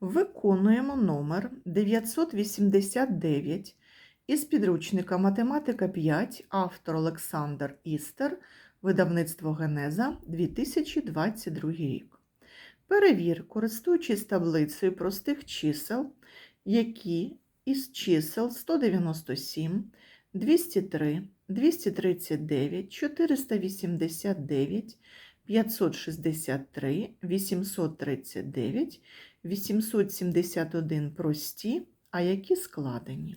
Виконуємо номер 989 із підручника Математика 5, автор Олександр Істер, видавництво Генеза 2022 рік. Перевір, користуючись таблицею простих чисел, які із чисел 197, 203, 239, 489, 563, 839, 871 прості, а які складені.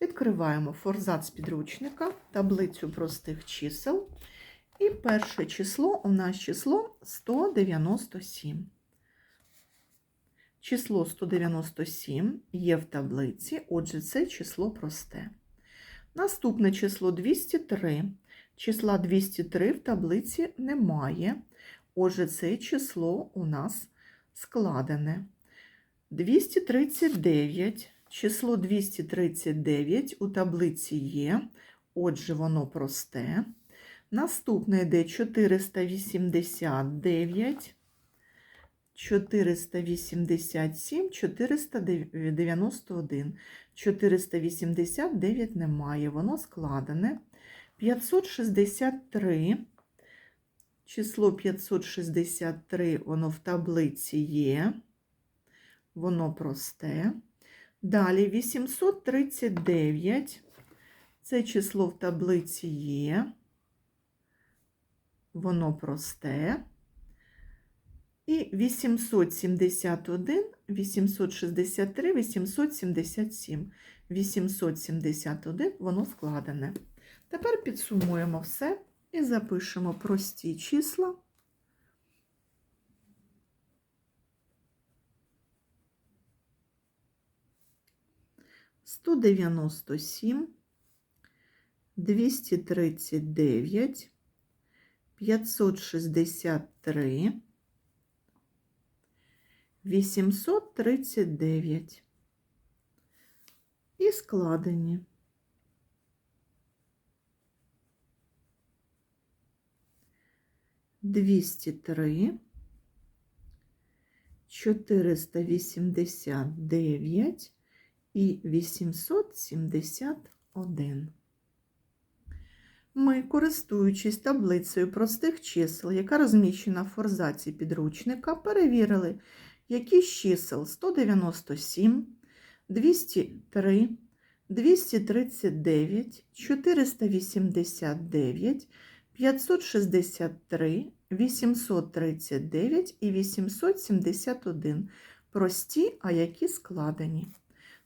Відкриваємо форзац підручника, таблицю простих чисел. І перше число у нас число 197. Число 197 є в таблиці, отже, це число просте. Наступне число 203. Числа 203 в таблиці немає. Отже, це число у нас складене. 239. Число 239 у таблиці є, отже, воно просте. Наступне йде 489, 487, 491. 489 немає, воно складене. 563. Число 563, воно в таблиці є, воно просте. Далі 839. Це число в таблиці є, воно просте. І 871, 863, 877. 871 воно складене. Тепер підсумуємо все і запишемо прості числа. Сто дев'яносто сім, двісті тридцять дев'ять, п'ятсот шістдесят три, вісімсот тридцять дев'ять і складені. Двісті три, чотириста вісімдесят дев'ять і 871. Ми, користуючись таблицею простих чисел, яка розміщена в форзаці підручника, перевірили, які з чисел 197, 203, 239, 489, 563, 839 і 871 прості, а які складені.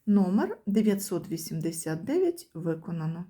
Номер 989 виконано.